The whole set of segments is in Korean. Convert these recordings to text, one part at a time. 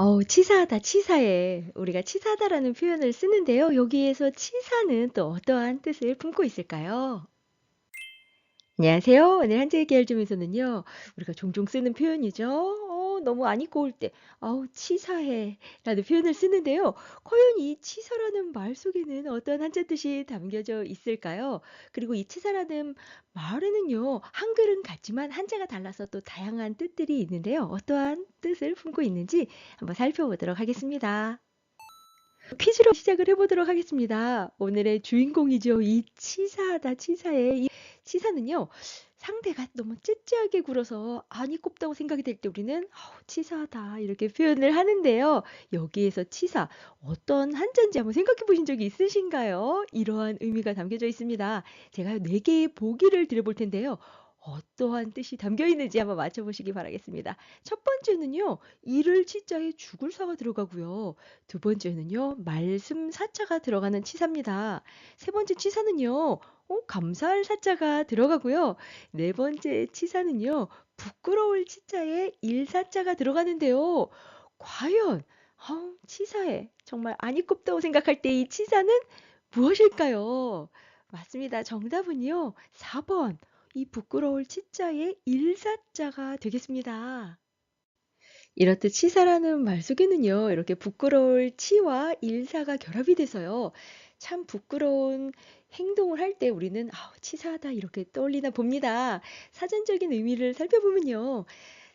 어우 치사하다, 치사해. 우리가 치사하다라는 표현을 쓰는데요. 여기에서 치사는 또 어떠한 뜻을 품고 있을까요? 안녕하세요. 오늘 한자의 계열점에서는요. 우리가 종종 쓰는 표현이죠. 어 너무 안 입고 올 때 "아우 치사해." 라는 표현을 쓰는데요. 과연 이 치사라는 말 속에는 어떤 한자 뜻이 담겨져 있을까요? 그리고 이 치사라는 말에는요. 한글은 같지만 한자가 달라서 또 다양한 뜻들이 있는데요. 어떠한 뜻을 품고 있는지 한번 살펴보도록 하겠습니다. 퀴즈로 시작을 해 보도록 하겠습니다. 오늘의 주인공이죠. 이 치사하다, 치사해. 이 치사는요. 상대가 너무 째째하게 굴어서 안이 꼽다고 생각이 될 때 우리는 "아우 치사하다." 이렇게 표현을 하는데요. 여기에서 치사 어떤 한자인지 한번 생각해 보신 적이 있으신가요? 이러한 의미가 담겨져 있습니다. 제가 4 개의 보기를 드려 볼 텐데요. 어떠한 뜻이 담겨 있는지 한번 맞춰 보시기 바라겠습니다. 첫 번째는요. 이를 치자에 죽을 사가 들어가고요. 두 번째는요. 말씀 사자가 들어가는 치사입니다. 세 번째 치사는요. 어 감사할 사자가 들어가고요. 네 번째 치사는요. 부끄러울 치자에 일 사자가 들어가는데요. 과연 아우 치사해. 정말 안 이 꼽다고 생각할 때 이 치사는 무엇일까요? 맞습니다. 정답은요. 4 번. 이 부끄러울 치자에 일사자가 되겠습니다. 이렇듯 치사라는 말 속에는요. 이렇게 부끄러울 치와 일사가 결합이 돼서요. 참 부끄러운 행동을 할 때 우리는 '아우 치사하다.' 이렇게 떠올리나 봅니다. 사전적인 의미를 살펴보면요.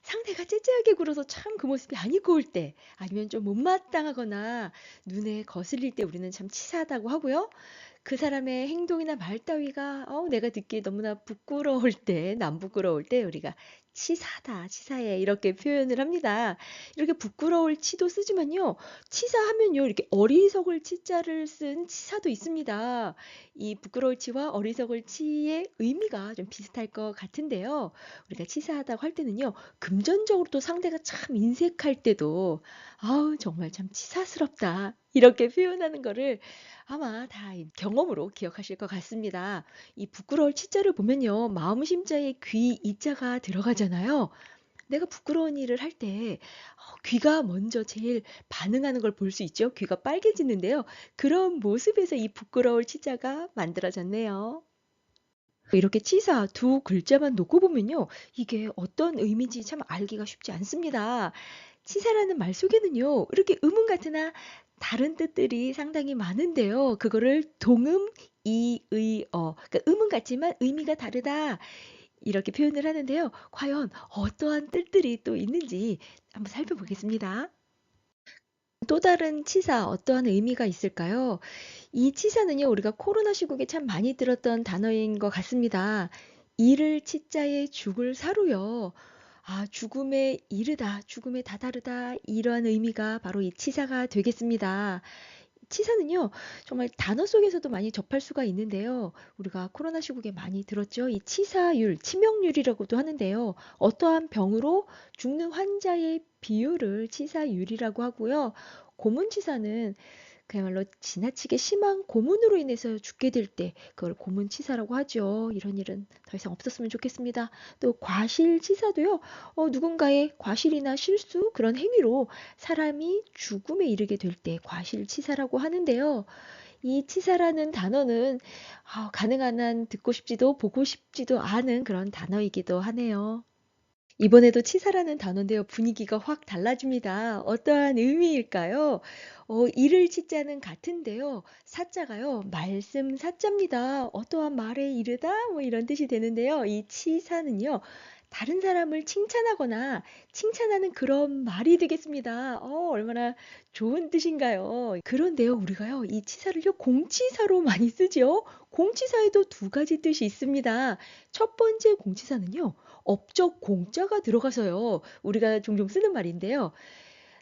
상대가 째째하게 굴어서 참 그 모습이 안 이고 올 때 아니면 좀 못마땅하거나 눈에 거슬릴 때 우리는 참 치사하다고 하고요. 그 사람의 행동이나 말 따위가 어우 내가 듣기에 너무나 부끄러울 때 남 부끄러울 때 우리가 " 치사하다. 치사해." 이렇게 표현을 합니다. 이렇게 부끄러울 치도 쓰지만요. 치사하면요. 이렇게 어리석을 치자를 쓴 치사도 있습니다. 이 부끄러울 치와 어리석을 치의 의미가 좀 비슷할 것 같은데요. 우리가 치사하다고 할 때는요. 금전적으로 또 상대가 참 인색할 때도 "아우 정말 참 치사스럽다." 이렇게 표현하는 거를 아마 다이 경험으로 기억하실 것 같습니다. 이 부끄러울 치자를 보면요. 마음 심자에 귀 이자가 들어가 잖아요. 내가 부끄러운 일을 할때어 귀가 먼저 제일 반응하는 걸 볼 수 있죠. 귀가 빨개지는데요. 그런 모습에서 이 부끄러울 치자가 만들어졌네요. 이렇게 치사 두 글자만 놓고 보면요. 이게 어떤 의미인지 참 알기가 쉽지 않습니다. 치사라는 말 속에는요. 이렇게 의문 같으나 다른 뜻들이 상당히 많은데요. 그거를 동음, 이, 의, 어 그러니까 의문 같지만 의미가 다르다. 이렇게 표현을 하는데요. 과연 어떠한 뜻들이 또 있는지 한번 살펴보겠습니다. 또 다른 치사 어떠한 의미가 있을까요? 이 치사는요. 우리가 코로나 시국에 참 많이 들었던 단어인 것 같습니다. 이를 치자에 죽을 사로요. 아 죽음에 이르다, 죽음에 다다르다 이러한 의미가 바로 이 치사가 되겠습니다. 치사는요. 정말 단어 속에서도 많이 접할 수가 있는데요. 우리가 코로나 시국에 많이 들었죠. 이 치사율, 치명률이라고도 하는데요. 어떠한 병으로 죽는 환자의 비율을 치사율이라고 하고요. 고문치사는 그야말로 지나치게 심한 고문으로 인해서 죽게 될 때 그걸 고문치사라고 하죠. 이런 일은 더 이상 없었으면 좋겠습니다. 또 과실치사도요. 어 누군가의 과실이나 실수 그런 행위로 사람이 죽음에 이르게 될 때 과실치사라고 하는데요. 이 치사라는 단어는 아 가능한 한 듣고 싶지도 보고 싶지도 않은 그런 단어이기도 하네요. 이번에도 치사라는 단어인데요. 분위기가 확 달라집니다. 어떠한 의미일까요? 어 이를 치자는 같은데요. 사자가요. 말씀 사자입니다. 어떠한 말에 이르다 뭐 이런 뜻이 되는데요. 이 치사는요. 다른 사람을 칭찬하거나 칭찬하는 그런 말이 되겠습니다. 어 얼마나 좋은 뜻인가요. 그런데요. 우리가요. 이 치사를요. 공치사로 많이 쓰죠. 공치사에도 두 가지 뜻이 있습니다. 첫 번째 공치사는요. 업적 공자가 들어가서요. 우리가 종종 쓰는 말인데요.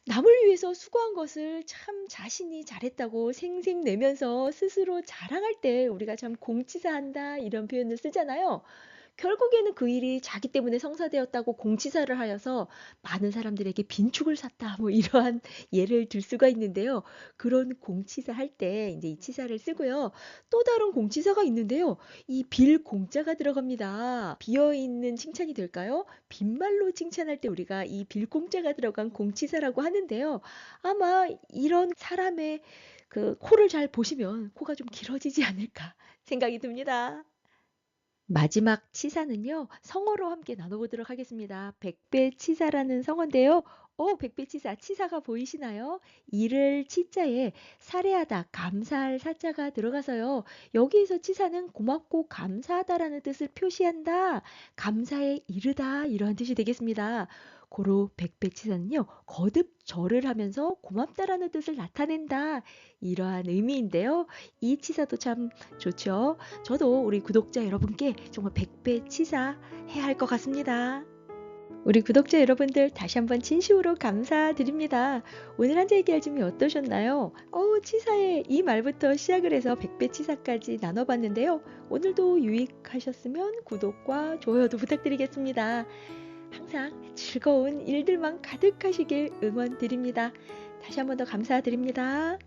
남을 위해서 수고한 것을 참 자신이 잘했다고 생색내면서 스스로 자랑할 때 우리가 참 "공치사한다." 이런 표현을 쓰잖아요. 결국에는 그 일이 자기 때문에 성사되었다고 공치사를 하여서 많은 사람들에게 빈축을 샀다. 뭐 이러한 예를 들 수가 있는데요. 그런 공치사 할 때 이제 이 치사를 쓰고요. 또 다른 공치사가 있는데요. 이 빌 공자가 들어갑니다. 비어 있는 칭찬이 될까요? 빈말로 칭찬할 때 우리가 이 빌 공자가 들어간 공치사라고 하는데요. 아마 이런 사람의 그 코를 잘 보시면 코가 좀 길어지지 않을까 생각이 듭니다. 마지막 치사는요, 성어로 함께 나눠보도록 하겠습니다. 백배 치사라는 성어인데요. 어, 백배치사, 치사가 보이시나요? 이를 치자에 살해하다, 감사할 사자가 들어가서요. 여기에서 치사는 고맙고 감사하다라는 뜻을 표시한다, 감사에 이르다, 이러한 뜻이 되겠습니다. 고로 백배치사는요, 거듭 절을 하면서 고맙다라는 뜻을 나타낸다, 이러한 의미인데요. 이 치사도 참 좋죠. 저도 우리 구독자 여러분께 정말 백배 치사 해야 할 것 같습니다. 우리 구독자 여러분들 다시 한번 진심으로 감사드립니다. 오늘 한자 얘기할 점이 어떠셨나요? 어, 치사의 이 말부터 시작을 해서 백배 치사까지 나눠봤는데요. 오늘도 유익하셨으면 구독과 좋아요도 부탁드리겠습니다. 항상 즐거운 일들만 가득하시길 응원드립니다. 다시 한번 더 감사드립니다.